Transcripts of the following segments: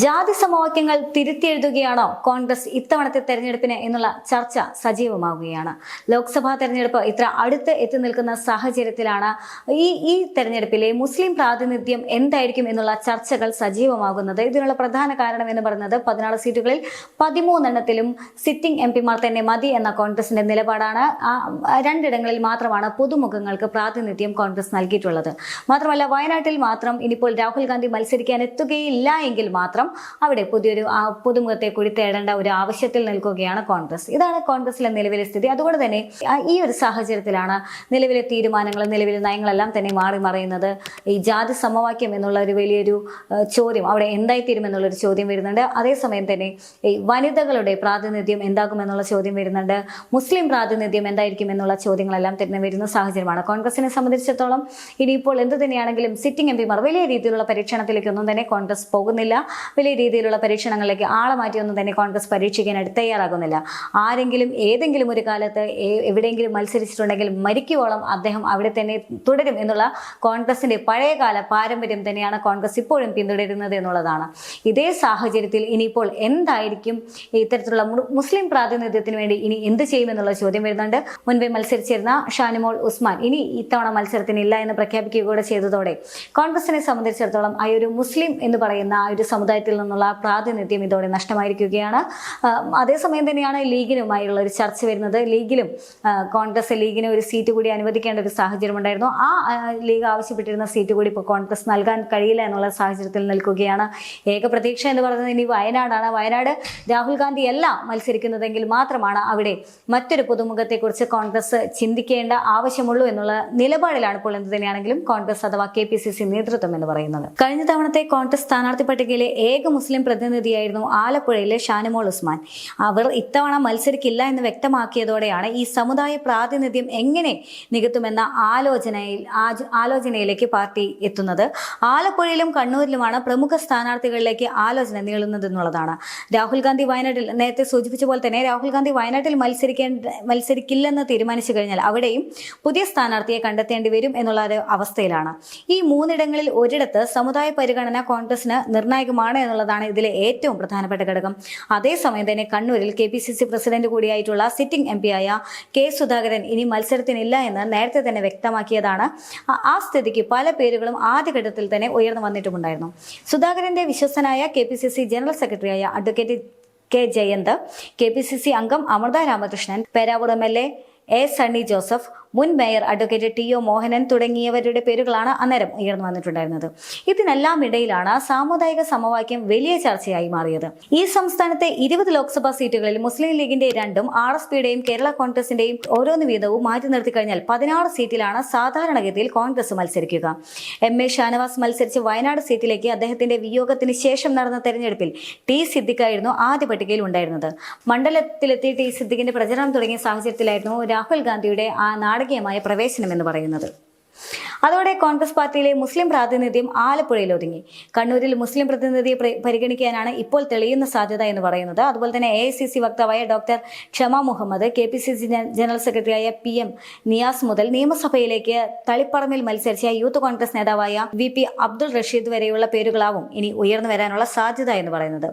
ജാതി സമവാക്യങ്ങൾ തിരുത്തിയെഴുതുകയാണോ കോൺഗ്രസ് ഇത്തവണത്തെ തെരഞ്ഞെടുപ്പിന് എന്നുള്ള ചർച്ച സജീവമാവുകയാണ്. ലോക്സഭാ തെരഞ്ഞെടുപ്പ് ഇത്ര അടുത്ത് എത്തി നിൽക്കുന്ന സാഹചര്യത്തിലാണ് ഈ ഈ തെരഞ്ഞെടുപ്പിലെ മുസ്ലിം പ്രാതിനിധ്യം എന്തായിരിക്കും എന്നുള്ള ചർച്ചകൾ സജീവമാകുന്നത്. ഇതിനുള്ള പ്രധാന കാരണം എന്ന് പറയുന്നത് പതിനാറ് സീറ്റുകളിൽ പതിമൂന്നെണ്ണത്തിലും സിറ്റിംഗ് എം പിമാർ തന്നെ മതി എന്ന കോൺഗ്രസിന്റെ നിലപാടാണ്. രണ്ടിടങ്ങളിൽ മാത്രമാണ് പുതുമുഖങ്ങൾക്ക് പ്രാതിനിധ്യം കോൺഗ്രസ് നൽകിയിട്ടുള്ളത്. മാത്രമല്ല വയനാട്ടിൽ മാത്രം ഇനിയിപ്പോൾ രാഹുൽ ഗാന്ധി മത്സരിക്കാൻ എത്തുകയില്ല എങ്കിൽ മാത്രം അവിടെ പുതിയൊരു പുതുമുഖത്തെ കൂടി തേടേണ്ട ഒരു ആവശ്യത്തിൽ നിൽക്കുകയാണ് കോൺഗ്രസ്. ഇതാണ് കോൺഗ്രസിലെ നിലവിലെ സ്ഥിതി. അതുകൊണ്ട് തന്നെ ഈ ഒരു സാഹചര്യത്തിലാണ് നിലവിലെ തീരുമാനങ്ങൾ നിലവിലെ നയങ്ങളെല്ലാം തന്നെ മാറി മറയുന്നത്. ഈ ജാതി സമവാക്യം എന്നുള്ള ഒരു വലിയൊരു ചോദ്യം അവിടെ എന്തായിത്തീരും എന്നുള്ളൊരു ചോദ്യം വരുന്നുണ്ട്. അതേസമയം തന്നെ ഈ വനിതകളുടെ പ്രാതിനിധ്യം എന്താകുമെന്നുള്ള ചോദ്യം വരുന്നുണ്ട്. മുസ്ലിം പ്രാതിനിധ്യം എന്തായിരിക്കും എന്നുള്ള ചോദ്യങ്ങളെല്ലാം തന്നെ വരുന്ന സാഹചര്യമാണ് കോൺഗ്രസിനെ സംബന്ധിച്ചിടത്തോളം. ഇനിയിപ്പോൾ എന്ത് തന്നെയാണെങ്കിലും സിറ്റിംഗ് എം പിമാർ വലിയ രീതിയിലുള്ള പരീക്ഷണത്തിലേക്കൊന്നും തന്നെ കോൺഗ്രസ് പോകുന്നില്ല. വലിയ രീതിയിലുള്ള പരീക്ഷണങ്ങളിലേക്ക് ആളെ മാറ്റിയൊന്നും തന്നെ കോൺഗ്രസ് പരീക്ഷിക്കാനായിട്ട് തയ്യാറാകുന്നില്ല. ആരെങ്കിലും ഏതെങ്കിലും ഒരു കാലത്ത് എവിടെയെങ്കിലും മത്സരിച്ചിട്ടുണ്ടെങ്കിൽ മരിക്കുവോളം അദ്ദേഹം അവിടെ തന്നെ തുടരും എന്നുള്ള കോൺഗ്രസിന്റെ പഴയകാല പാരമ്പര്യം തന്നെയാണ് കോൺഗ്രസ് ഇപ്പോഴും പിന്തുടരുന്നത് എന്നുള്ളതാണ്. ഇതേ സാഹചര്യത്തിൽ ഇനിയിപ്പോൾ എന്തായിരിക്കും? ഇത്തരത്തിലുള്ള മുസ്ലിം പ്രാതിനിധ്യത്തിന് വേണ്ടി ഇനി എന്ത് ചെയ്യുമെന്നുള്ള ചോദ്യം വരുന്നുണ്ട്. മുൻപേ മത്സരിച്ചിരുന്ന ഷാനിമോൾ ഉസ്മാൻ ഇനി ഇത്തവണ മത്സരത്തിനില്ല എന്ന് പ്രഖ്യാപിക്കുക കൂടെ ചെയ്തതോടെ കോൺഗ്രസിനെ സംബന്ധിച്ചിടത്തോളം ആ ഒരു മുസ്ലിം എന്ന് പറയുന്ന ആ ഒരു സമുദായത്തിൽ നിന്നുള്ള പ്രാതിനിധ്യം ഇതോടെ നഷ്ടമായിരിക്കുകയാണ്. അതേസമയം തന്നെയാണ് ലീഗിനുമായുള്ള ഒരു ചർച്ച വരുന്നത്. ലീഗിലും കോൺഗ്രസ് ലീഗിന് ഒരു സീറ്റ് കൂടി അനുവദിക്കേണ്ട ഒരു സാഹചര്യം ഉണ്ടായിരുന്നു. ആ ലീഗ് ആവശ്യപ്പെട്ടിരുന്ന സീറ്റ് കൂടി ഇപ്പോൾ കോൺഗ്രസ് നൽകാൻ കഴിയില്ല എന്നുള്ള സാഹചര്യത്തിൽ നിൽക്കുകയാണ്. ഏക പ്രതീക്ഷ എന്ന് പറയുന്നത് ഇനി വയനാടാണ്. വയനാട് രാഹുൽ ഗാന്ധി അല്ല മത്സരിക്കുന്നതെങ്കിൽ മാത്രമാണ് അവിടെ മറ്റൊരു പുതുമുഖത്തെക്കുറിച്ച് കോൺഗ്രസ് ചിന്തിക്കേണ്ട ആവശ്യമുള്ളൂ എന്നുള്ള നിലപാടിലാണ് ഇപ്പോൾ എന്ത് തന്നെയാണെങ്കിലും കോൺഗ്രസ് അഥവാ കെ നേതൃത്വം എന്ന് പറയുന്നത്. കഴിഞ്ഞ തവണത്തെ കോൺഗ്രസ് സ്ഥാനാർത്ഥി പട്ടികയിലെ ഏക മുസ്ലിം പ്രതിനിധിയായിരുന്നു ആലപ്പുഴയിലെ ഷാനിമോൾ ഉസ്മാൻ. അവർ ഇത്തവണ മത്സരിക്കില്ല എന്ന് വ്യക്തമാക്കിയതോടെയാണ് ഈ സമുദായ പ്രാതിനിധ്യം എങ്ങനെ നികത്തുമെന്ന ആലോചനയിൽ ആലോചനയിലേക്ക് പാർട്ടി എത്തുന്നത്. ആലപ്പുഴയിലും കണ്ണൂരിലുമാണ് പ്രമുഖ സ്ഥാനാർത്ഥികളിലേക്ക് ആലോചന നീളുന്നത് എന്നുള്ളതാണ് രാഹുൽ ഗാന്ധി വയനാട്ടിൽ നേരത്തെ സൂചിപ്പിച്ച പോലെ തന്നെ രാഹുൽ ഗാന്ധി വയനാട്ടിൽ മത്സരിക്കേണ്ട മത്സരിക്കില്ലെന്ന് തീരുമാനിച്ചു കഴിഞ്ഞാൽ അവിടെയും പുതിയ സ്ഥാനാർത്ഥിയെ കണ്ടെത്തേണ്ടി വരും എന്നുള്ള അവസ്ഥയിലാണ്. ഈ മൂന്നിടങ്ങളിൽ ഒരിടത്ത് സമുദായ പരിഗണന കോൺഗ്രസിന് നിർണായകമാണ് എന്നുള്ളതാണ് ഇതിലെ ഏറ്റവും പ്രധാനപ്പെട്ട ഘടകം. അതേസമയം തന്നെ കണ്ണൂരിൽ K P C C president കൂടിയായിട്ടുള്ള sitting M ആയ കെ സുധാകരൻ ഇനി മത്സരത്തിനില്ല എന്ന് നേരത്തെ തന്നെ വ്യക്തമാക്കിയതാണ്. ആ- സ്ഥിതിക്ക് പല പേരുകളും ആദ്യഘട്ടത്തിൽ തന്നെ ഉയർന്നു വന്നിട്ടുമുണ്ടായിരുന്നു. സുധാകരന്റെ വിശ്വസനായ കെ ജനറൽ സെക്രട്ടറിയായ അഡ്വക്കേറ്റ് കെ ജയന്ത് കെ അംഗം Amrutha Ramakrishnan Peravoor A A Sunny Joseph മുൻ mayor advocate T O Mohanan തുടങ്ങിയവരുടെ പേരുകളാണ് അന്നേരം ഉയർന്നു വന്നിട്ടുണ്ടായിരുന്നത്. ഇതിനെല്ലാം ഇടയിലാണ് സാമുദായിക സമവാക്യം വലിയ ചർച്ചയായി മാറിയത്. ഈ സംസ്ഥാനത്തെ ഇരുപത് ലോക്സഭാ സീറ്റുകളിൽ മുസ്ലിം ലീഗിന്റെ രണ്ടും ആർ എസ് പിയുടെയും കേരള കോൺഗ്രസിന്റെയും ഓരോന്ന് വീതവും മാറ്റി നിർത്തി കഴിഞ്ഞാൽ പതിനാറ് സീറ്റിലാണ് സാധാരണഗതിയിൽ കോൺഗ്രസ് മത്സരിക്കുക. എം എ ഷാനവാസ് മത്സരിച്ച് വയനാട് സീറ്റിലേക്ക് അദ്ദേഹത്തിന്റെ വിയോഗത്തിന് ശേഷം നടന്ന തെരഞ്ഞെടുപ്പിൽ ടി സിദ്ദിഖായിരുന്നു ആദ്യ പട്ടികയിൽ ഉണ്ടായിരുന്നത്. മണ്ഡലത്തിലെത്തി ടി സിദ്ദിഖിന്റെ പ്രചരണം തുടങ്ങിയ സാഹചര്യത്തിലായിരുന്നു രാഹുൽ ഗാന്ധിയുടെ ആ നാടകീയമായ പ്രവേശനം എന്ന് പറയുന്നത്. അതോടെ കോൺഗ്രസ് പാർട്ടിയിലെ മുസ്ലിം പ്രാതിനിധ്യം ആലപ്പുഴയിൽ ഒതുങ്ങി. കണ്ണൂരിൽ മുസ്ലിം പ്രതിനിധിയെ പരിഗണിക്കാനാണ് ഇപ്പോൾ തെളിയുന്ന സാധ്യത എന്ന് പറയുന്നത്. അതുപോലെ തന്നെ A വക്താവായ doctor Shama Mohammed K general സെക്രട്ടറിയായ പി നിയാസ് മുതൽ നിയമസഭയിലേക്ക് തളിപ്പറമ്പിൽ മത്സരിച്ച യൂത്ത് കോൺഗ്രസ് നേതാവായ വി അബ്ദുൾ റഷീദ് വരെയുള്ള പേരുകളാവും ഇനി ഉയർന്നു വരാനുള്ള സാധ്യത എന്ന് പറയുന്നത്.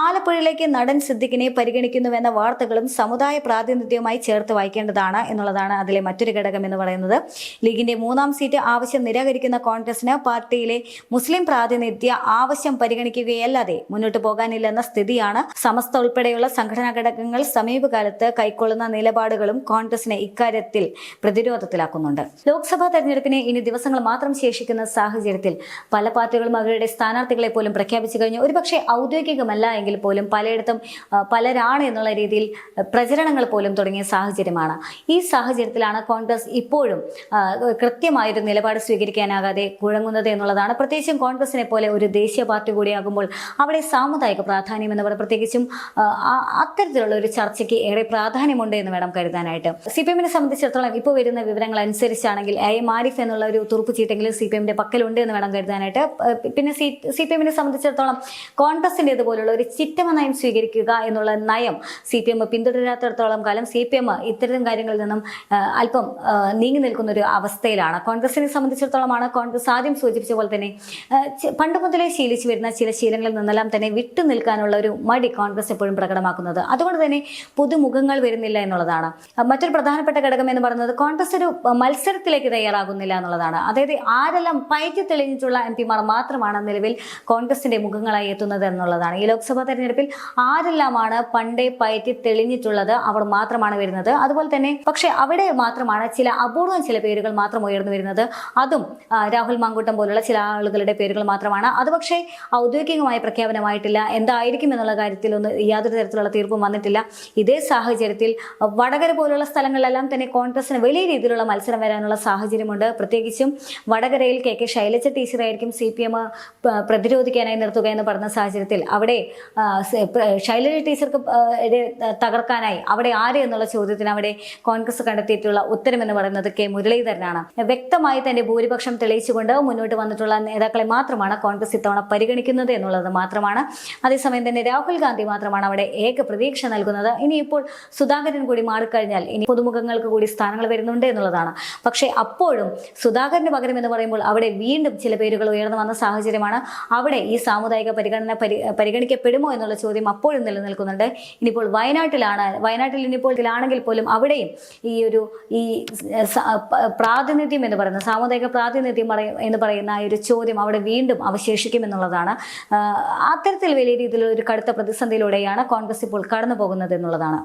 ആലപ്പുഴയിലേക്ക് നടൻ സിദ്ദിഖിനെ പരിഗണിക്കുന്നുവെന്ന വാർത്തകളും സമുദായ പ്രാതിനിധ്യവുമായി ചേർത്ത് വായിക്കേണ്ടതാണ് എന്നുള്ളതാണ് അതിലെ മറ്റൊരു ഘടകം എന്ന് പറയുന്നത്. ലീഗിന്റെ മൂന്നാം സീറ്റ് ആവശ്യം നിരാകരിക്കുന്ന കോൺഗ്രസിന് പാർട്ടിയിലെ മുസ്ലിം പ്രാതിനിധ്യ ആവശ്യം പരിഗണിക്കുകയല്ലാതെ മുന്നോട്ട് പോകാനില്ലെന്ന സ്ഥിതിയാണ് സമസ്ത ഉൾപ്പെടെയുള്ള സംഘടനാ ഘടകങ്ങൾ സമീപകാലത്ത് കൈക്കൊള്ളുന്ന നിലപാടുകളും കോൺഗ്രസിനെ ഇക്കാര്യത്തിൽ പ്രതിരോധത്തിലാക്കുന്നുണ്ട്. ലോക്സഭാ തെരഞ്ഞെടുപ്പിന് ഇനി ദിവസങ്ങൾ മാത്രം ശേഷിക്കുന്ന സാഹചര്യത്തിൽ പല പാർട്ടികളും അവരുടെ സ്ഥാനാർത്ഥികളെ പോലും പ്രഖ്യാപിച്ചു കഴിഞ്ഞു. ഒരുപക്ഷെ ഔദ്യോഗികമല്ല എങ്കിൽ പോലും പലയിടത്തും പലരാണ് എന്നുള്ള രീതിയിൽ പ്രചരണങ്ങൾ പോലും തുടങ്ങിയ സാഹചര്യമാണ്. ഈ സാഹചര്യത്തിലാണ് കോൺഗ്രസ് ഇപ്പോഴും കൃത്യമായൊരു കൃത്യമായൊരു നിലപാട് സ്വീകരിക്കാനാകാതെ കുഴങ്ങുന്നത് എന്നുള്ളതാണ്. പ്രത്യേകിച്ചും കോൺഗ്രസിനെ പോലെ ഒരു ദേശീയ പാർട്ടി കൂടിയാകുമ്പോൾ അവിടെ സാമുദായിക പ്രാധാന്യം എന്ന് പറയുന്നത് പ്രത്യേകിച്ചും അത്തരത്തിലുള്ള ഒരു ചർച്ചയ്ക്ക് ഏറെ പ്രാധാന്യമുണ്ട് എന്ന് വേണം കരുതാനായിട്ട്. സി പി എമ്മിനെ സംബന്ധിച്ചിടത്തോളം ഇപ്പോൾ വരുന്ന വിവരങ്ങൾ അനുസരിച്ചാണെങ്കിൽ എ മാരിഫ് എന്നുള്ള ഒരു തുറുപ്പ് ചീട്ടെങ്കിലും സി പി എമ്മിന്റെ പക്കലുണ്ട് എന്ന് വേണം കരുതാനായിട്ട്. പിന്നെ സി സി പി എമ്മിനെ സംബന്ധിച്ചിടത്തോളം കോൺഗ്രസിന്റെ ഇതുപോലുള്ള ഒരു ചിറ്റമ നയം സ്വീകരിക്കുക എന്നുള്ള നയം സി പി എം പിന്തുടരാത്തിടത്തോളം കാലം സി പി എം ഇത്തരം കാര്യങ്ങളിൽ നിന്നും അല്പം നീങ്ങി നിൽക്കുന്ന ഒരു അവസ്ഥയിലാണ്. കോൺഗ്രസിനെ കോൺഗ്രസിനെ സംബന്ധിച്ചിടത്തോളമാണ് കോൺഗ്രസ് ആദ്യം സൂചിപ്പിച്ച പോലെ തന്നെ പണ്ട് മുതലേ ശീലിച്ചു വരുന്ന ചില ശീലങ്ങളിൽ നിന്നെല്ലാം തന്നെ വിട്ടു നിൽക്കാനുള്ള ഒരു മടി കോൺഗ്രസ് എപ്പോഴും പ്രകടമാക്കുന്നത്. അതുകൊണ്ട് തന്നെ പുതുമുഖങ്ങൾ വരുന്നില്ല എന്നുള്ളതാണ്. മറ്റൊരു പ്രധാനപ്പെട്ട ഘടകം എന്ന് പറയുന്നത് കോൺഗ്രസ് ഒരു മത്സരത്തിലേക്ക് തയ്യാറാകുന്നില്ല എന്നുള്ളതാണ്. അതായത് ആരെല്ലാം പയറ്റി തെളിഞ്ഞിട്ടുള്ള എം പിമാർ മാത്രമാണ് നിലവിൽ കോൺഗ്രസിന്റെ മുഖങ്ങളായി എത്തുന്നത് എന്നുള്ളതാണ്. ഈ ലോക്സഭാ തെരഞ്ഞെടുപ്പിൽ ആരെല്ലാമാണ് പണ്ടേ പയറ്റി തെളിഞ്ഞിട്ടുള്ളത് അവർ മാത്രമാണ് വരുന്നത്. അതുപോലെ തന്നെ പക്ഷേ അവിടെ മാത്രമാണ് ചില അപൂർവം ചില പേരുകൾ മാത്രം ഉയർന്നു വരുന്നത്. അതും രാഹുൽ മാങ്കൂട്ടം പോലുള്ള ചില ആളുകളുടെ പേരുകൾ മാത്രമാണ്. അത് പക്ഷേ ഔദ്യോഗികമായ പ്രഖ്യാപനമായിട്ടില്ല. എന്തായിരിക്കും എന്നുള്ള കാര്യത്തിൽ ഒന്ന് യാതൊരു തരത്തിലുള്ള തീർപ്പും വന്നിട്ടില്ല. ഇതേ സാഹചര്യത്തിൽ വടകര പോലുള്ള സ്ഥലങ്ങളിലെല്ലാം തന്നെ കോൺഗ്രസിന് വലിയ രീതിയിലുള്ള മത്സരം വരാനുള്ള സാഹചര്യമുണ്ട്. പ്രത്യേകിച്ചും വടകരയിൽ കെ കെ ശൈലജ ടീച്ചറായിരിക്കും സി പി എം പ്രതിരോധിക്കാനായി നിർത്തുക എന്ന് പറഞ്ഞ സാഹചര്യത്തിൽ അവിടെ ശൈലജ ടീച്ചർക്ക് തകർക്കാനായി അവിടെ ആര് എന്നുള്ള ചോദ്യത്തിന് അവിടെ കോൺഗ്രസ് കണ്ടെത്തിയിട്ടുള്ള ഉത്തരം എന്ന് പറയുന്നത് കെ മുരളീധരനാണ്. വ്യക്തമായി തന്റെ ഭൂരിപക്ഷം തെളിയിച്ചുകൊണ്ട് മുന്നോട്ട് വന്നിട്ടുള്ള നേതാക്കളെ മാത്രമാണ് കോൺഗ്രസ് ഇത്തവണ പരിഗണിക്കുന്നത് എന്നുള്ളത് മാത്രമാണ്. അതേസമയം തന്നെ രാഹുൽ ഗാന്ധി മാത്രമാണ് അവിടെ ഏക പ്രതീക്ഷ നൽകുന്നത്. ഇനിയിപ്പോൾ സുധാകരൻ കൂടി മാറിക്കഴിഞ്ഞാൽ ഇനി പുതുമുഖങ്ങൾക്ക് കൂടി സ്ഥാനങ്ങൾ വരുന്നുണ്ട് എന്നുള്ളതാണ്. പക്ഷേ അപ്പോഴും സുധാകരന് പകരം എന്ന് പറയുമ്പോൾ അവിടെ വീണ്ടും ചില പേരുകൾ ഉയർന്നു വന്ന സാഹചര്യമാണ്. അവിടെ ഈ സാമുദായിക പരിഗണന പരിഗണിക്കപ്പെടുമോ എന്നുള്ള ചോദ്യം അപ്പോഴും നിലനിൽക്കുന്നുണ്ട്. ഇനിയിപ്പോൾ വയനാട്ടിലാണ് വയനാട്ടിൽ ഇനിയിപ്പോൾ ഇതിലാണെങ്കിൽ പോലും അവിടെയും ഈ ഒരു ഈ പ്രാതിനിധ്യം എന്ന് പറയുന്ന സാമുദായിക പ്രാതിനിധ്യം എന്ന് പറയുന്ന ഒരു ചോദ്യം അവിടെ വീണ്ടും അവശേഷിക്കുമെന്നുള്ളതാണ്. അത്തരത്തിൽ വലിയ രീതിയിലുള്ള ഒരു കടുത്ത പ്രതിസന്ധിയിലൂടെയാണ് കോൺഗ്രസ് ഇപ്പോൾ കടന്നു പോകുന്നത് എന്നുള്ളതാണ്.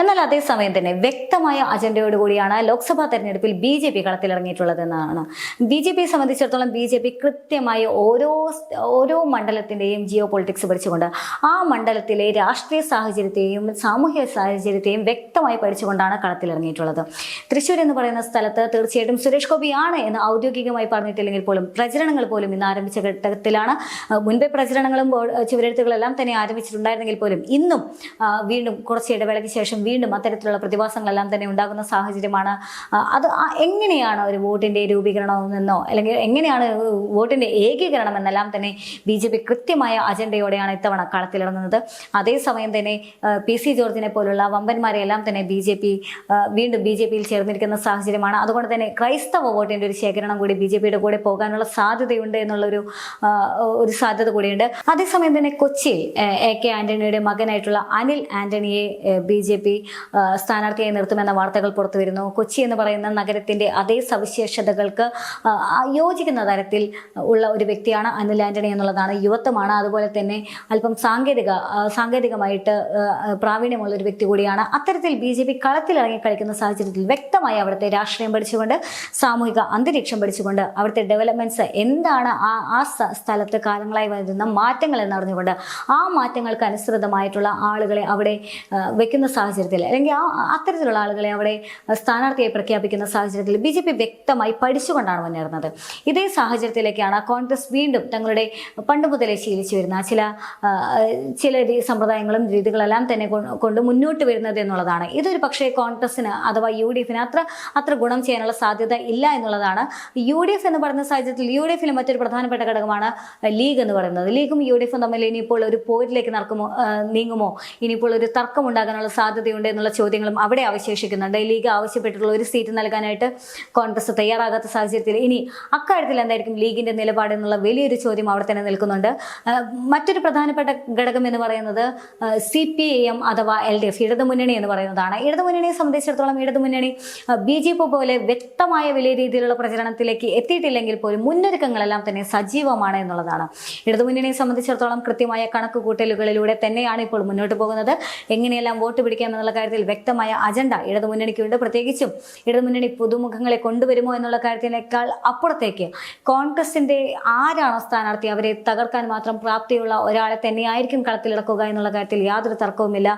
എന്നാൽ അതേസമയം തന്നെ വ്യക്തമായ അജണ്ടയോട് കൂടിയാണ് ലോക്സഭാ തെരഞ്ഞെടുപ്പിൽ ബി ജെ പി കളത്തിലിറങ്ങിയിട്ടുള്ളതെന്നാണ്. ബി ജെ പിയെ സംബന്ധിച്ചിടത്തോളം ബി ജെ പി കൃത്യമായി ഓരോ ഓരോ മണ്ഡലത്തിന്റെയും ജിയോ പൊളിറ്റിക്സ് പഠിച്ചുകൊണ്ട് ആ മണ്ഡലത്തിലെ രാഷ്ട്രീയ സാഹചര്യത്തെയും സാമൂഹ്യ സാഹചര്യത്തെയും വ്യക്തമായി പഠിച്ചുകൊണ്ടാണ് കളത്തിലിറങ്ങിയിട്ടുള്ളത്. തൃശ്ശൂർ എന്ന് പറയുന്ന സ്ഥലത്ത് തീർച്ചയായിട്ടും സുരേഷ് ഗോപിയാണ് എന്ന് ഔദ്യോഗികമായി പറഞ്ഞിട്ടില്ലെങ്കിൽ പോലും പ്രചരണങ്ങൾ പോലും ഇന്ന് ആരംഭിച്ച ഘട്ടത്തിലാണ്. മുൻപേ പ്രചരണങ്ങളും ചുവരെഴുത്തുകളെല്ലാം തന്നെ ആരംഭിച്ചിട്ടുണ്ടായിരുന്നെങ്കിൽ പോലും ഇന്നും വീണ്ടും കുറച്ച് ഇടവേളയ്ക്ക് ശേഷം വീണ്ടും അത്തരത്തിലുള്ള പ്രതിഭാസങ്ങളെല്ലാം തന്നെ ഉണ്ടാകുന്ന സാഹചര്യമാണ്. അത് എങ്ങനെയാണ് ഒരു വോട്ടിന്റെ രൂപീകരണം എന്നോ അല്ലെങ്കിൽ എങ്ങനെയാണ് വോട്ടിന്റെ ഏകീകരണം എന്നെല്ലാം തന്നെ ബി ജെ പി കൃത്യമായ അജണ്ടയോടെയാണ് ഇത്തവണ കളത്തിലിറങ്ങുന്നത്. അതേസമയം തന്നെ പി സി ജോർജിനെ പോലുള്ള വമ്പന്മാരെ എല്ലാം തന്നെ ബി ജെ പി വീണ്ടും ബി ജെ പിയിൽ ചേർന്നിരിക്കുന്ന സാഹചര്യമാണ്. അതുകൊണ്ട് തന്നെ ക്രൈസ്തവ വോട്ടിന്റെ ഒരു ശേഖരണം കൂടി ബി ജെ പിയുടെ കൂടെ പോകാനുള്ള സാധ്യതയുണ്ട് എന്നുള്ളൊരു ഒരു സാധ്യത കൂടിയുണ്ട്. അതേസമയം തന്നെ കൊച്ചിയിൽ എ കെ ആന്റണിയുടെ മകനായിട്ടുള്ള അനിൽ ആന്റണിയെ ബി ജെ പി സ്ഥാനാർത്ഥിയായി നിർത്തുമെന്ന വാർത്തകൾ പുറത്തു വരുന്നു കൊച്ചി എന്ന് പറയുന്ന നഗരത്തിന്റെ അതേ സവിശേഷതകൾക്ക് യോജിക്കുന്ന തരത്തിൽ ഉള്ള ഒരു വ്യക്തിയാണ് അനിൽ ആന്റണി എന്നുള്ളതാണ് യുവത്വമാണ്. അതുപോലെ തന്നെ അല്പം സാങ്കേതിക സാങ്കേതികമായിട്ട് പ്രാവീണ്യമുള്ള ഒരു വ്യക്തി കൂടിയാണ്. അത്തരത്തിൽ ബി ജെ പി കളത്തിലിറങ്ങി കളിക്കുന്ന സാഹചര്യത്തിൽ വ്യക്തമായി അവിടുത്തെ രാഷ്ട്രീയം പഠിച്ചുകൊണ്ട് സാമൂഹിക അന്തരീക്ഷം പഠിച്ചുകൊണ്ട് അവിടുത്തെ ഡെവലപ്മെന്റ്സ് എന്താണ് ആ ആ സ്ഥലത്ത് കാലങ്ങളായി വരുന്ന മാറ്റങ്ങൾ എന്നറിഞ്ഞുകൊണ്ട് ആ മാറ്റങ്ങൾക്ക് അനുസൃതമായിട്ടുള്ള ആളുകളെ അവിടെ വെക്കുന്ന സാഹചര്യത്തിൽ അല്ലെങ്കിൽ ആ അത്തരത്തിലുള്ള ആളുകളെ അവിടെ സ്ഥാനാർത്ഥിയായി പ്രഖ്യാപിക്കുന്ന സാഹചര്യത്തിൽ ബി ജെ പി വ്യക്തമായി പഠിച്ചുകൊണ്ടാണ് മുന്നേറുന്നത്. ഇതേ സാഹചര്യത്തിലേക്കാണ് കോൺഗ്രസ് വീണ്ടും തങ്ങളുടെ പണ്ട് മുതലേ ശീലിച്ചു വരുന്ന ചില ചില സമ്പ്രദായങ്ങളും രീതികളെല്ലാം തന്നെ കൊണ്ട് മുന്നോട്ട് വരുന്നത് എന്നുള്ളതാണ്. ഇതൊരു പക്ഷേ കോൺഗ്രസിന് അഥവാ യു ഡി എഫിന് അത്ര അത്ര ഗുണം ചെയ്യാനുള്ള സാധ്യത ഇല്ല എന്നുള്ളതാണ്. യു ഡി എഫ് എന്ന് പറയുന്ന സാഹചര്യത്തിൽ യു ഡി എഫിലെ മറ്റൊരു പ്രധാനപ്പെട്ട ഘടകമാണ് ലീഗ് എന്ന് പറയുന്നത്. ലീഗും യു ഡി എഫും തമ്മിൽ ഇനിയിപ്പോൾ ഒരു പോരിലേക്ക് നടക്കുമോ നീങ്ങുമോ? ഇനിയിപ്പോൾ ഒരു തർക്കം ഉണ്ടാകാനുള്ള സാധ്യതയുണ്ട് എന്നുള്ള ചോദ്യങ്ങളും അവിടെ അവശേഷിക്കുന്നുണ്ട്. ലീഗ് ആവശ്യപ്പെട്ടിട്ടുള്ള ഒരു സീറ്റ് നൽകാനായിട്ട് കോൺഗ്രസ് തയ്യാറാകാത്ത സാഹചര്യത്തിൽ ഇനി അക്കാര്യത്തിൽ എന്തായിരിക്കും ലീഗിന്റെ നിലപാട് എന്നുള്ള വലിയൊരു ചോദ്യം അവിടെ തന്നെ നിൽക്കുന്നുണ്ട്. മറ്റൊരു പ്രധാനപ്പെട്ട ഘടകം എന്ന് പറയുന്നത് സി പി എം അഥവാ എൽ ഡി എഫ് ഇടതുമുന്നണി എന്ന് പറയുന്നതാണ്. ഇടതുമുന്നണിയെ സംബന്ധിച്ചിടത്തോളം ഇടതുമുന്നണി ബി ജെ പി പോലെ വ്യക്തമായ വലിയ രീതിയിലുള്ള പ്രചരണത്തിലേക്ക് എത്തിയിട്ടില്ലെങ്കിൽ പോലും മുന്നൊരുക്കങ്ങളെല്ലാം തന്നെ സജീവമാണ് എന്നുള്ളതാണ്. ഇടതുമുന്നണിയെ സംബന്ധിച്ചിടത്തോളം കൃത്യമായ കണക്ക് കൂട്ടലുകളിലൂടെ തന്നെയാണ് ഇപ്പോൾ മുന്നോട്ട് പോകുന്നത്. എങ്ങനെയെല്ലാം വോട്ട് പിടിക്കാം എന്നുള്ള കാര്യത്തിൽ വ്യക്തമായ അജണ്ട ഇടതുമുന്നണിക്കുണ്ട്. പ്രത്യേകിച്ചും ഇടതുമുന്നണി പുതുമുഖങ്ങളെ കൊണ്ടുവരുമോ എന്നുള്ള കാര്യത്തിനേക്കാൾ അപ്പുറത്തേക്ക് കോൺഗ്രസിന്റെ ആരാണോ സ്ഥാനാർത്ഥി അവരെ തകർക്കാൻ മാത്രം പ്രാപ്തിയുള്ള ഒരാളെ തന്നെയായിരിക്കും കളത്തിലിറക്കുക എന്നുള്ള കാര്യത്തിൽ യാതൊരു തർക്കവുമില്ല.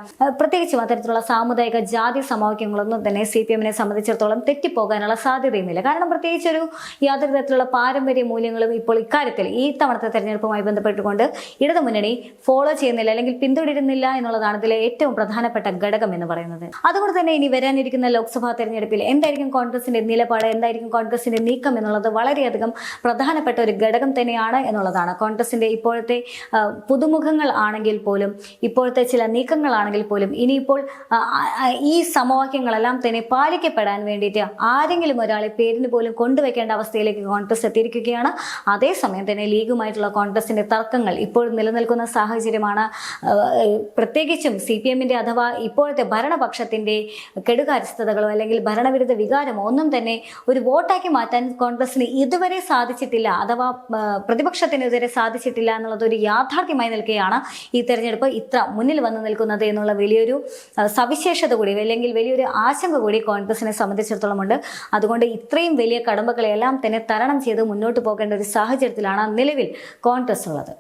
പ്രത്യേകിച്ചും അത്തരത്തിലുള്ള സാമുദായിക ജാതി സമവാക്യങ്ങളൊന്നും തന്നെ സി പി എമ്മിനെ സംബന്ധിച്ചിടത്തോളം തെറ്റിപ്പോകാനുള്ള സാധ്യതയുമില്ല. കാരണം പ്രത്യേകിച്ച് ഒരു യാതൊരു തരത്തിലുള്ള പാരമ്പര്യ മൂല്യങ്ങളും ഇപ്പോൾ ഇക്കാര്യത്തിൽ ഈ തവണത്തെ തെരഞ്ഞെടുപ്പുമായി ബന്ധപ്പെട്ടുകൊണ്ട് ഇടതുമുന്നണി ഫോളോ ചെയ്യുന്നില്ല അല്ലെങ്കിൽ പിന്തുടരുന്നില്ല എന്നുള്ളതാണ് ഇതിലെ ഏറ്റവും പ്രധാനപ്പെട്ട ഘടകം എന്ന് പറയുന്നത്. അതുകൊണ്ട് തന്നെ ഇനി വരാനിരിക്കുന്ന ലോക്സഭാ തെരഞ്ഞെടുപ്പിൽ എന്തായിരിക്കും കോൺഗ്രസിന്റെ നിലപാട് എന്തായിരിക്കും കോൺഗ്രസിന്റെ നീക്കം എന്നുള്ളത് വളരെയധികം പ്രധാനപ്പെട്ട ഒരു ഘടകം തന്നെയാണ് എന്നുള്ളതാണ്. കോൺഗ്രസിന്റെ ഇപ്പോഴത്തെ പുതുമുഖങ്ങൾ ആണെങ്കിൽ പോലും ഇപ്പോഴത്തെ ചില നീക്കങ്ങളാണെങ്കിൽ പോലും ഇനിയിപ്പോൾ ഈ സമവാക്യങ്ങളെല്ലാം തന്നെ പാലിക്കപ്പെടാൻ വേണ്ടിയിട്ട് ആരെങ്കിലും ഒരാളെ പേരിന് പോലും കൊണ്ടുവയ്ക്കേണ്ട അവസ്ഥയിലേക്ക് കോൺഗ്രസ് എത്തിയിരിക്കുകയാണ്. അതേസമയം തന്നെ ലീഗുമായിട്ടുള്ള കോൺഗ്രസിന്റെ തർക്കങ്ങൾ ഇപ്പോൾ നിലനിൽക്കുന്ന സാഹചര്യമാണ്. പ്രത്യേകിച്ചും സി പി എമ്മിന്റെ അഥവാ ഇപ്പോഴത്തെ ഭരണപക്ഷത്തിന്റെ കെടുകാര്യസ്ഥതകളോ അല്ലെങ്കിൽ ഭരണവിരുദ്ധ വികാരമോ ഒന്നും തന്നെ ഒരു വോട്ടാക്കി മാറ്റാൻ കോൺഗ്രസിന് ഇതുവരെ സാധിച്ചിട്ടില്ല അഥവാ പ്രതിപക്ഷത്തിനെതിരെ സാധിച്ചിട്ടില്ല എന്നുള്ളത് ഒരു യാഥാർത്ഥ്യമായി നിൽക്കുകയാണ് ഈ തെരഞ്ഞെടുപ്പ് ഇത്ര മുന്നിൽ വന്നു നിൽക്കുന്നത് എന്നുള്ള വലിയൊരു സവിശേഷത കൂടി അല്ലെങ്കിൽ വലിയൊരു ആശങ്ക കൂടി കോൺഗ്രസിനെ സംബന്ധിച്ചിടത്തോളം ഉണ്ട് അതുകൊണ്ട് ഇത്രയും വലിയ കടമ്പകളെല്ലാം തന്നെ തരണം ചെയ്ത് മുന്നോട്ട് പോകേണ്ട ഒരു സാഹചര്യത്തിലാണ് നിലവിൽ കോൺഗ്രസ് ഉള്ളത്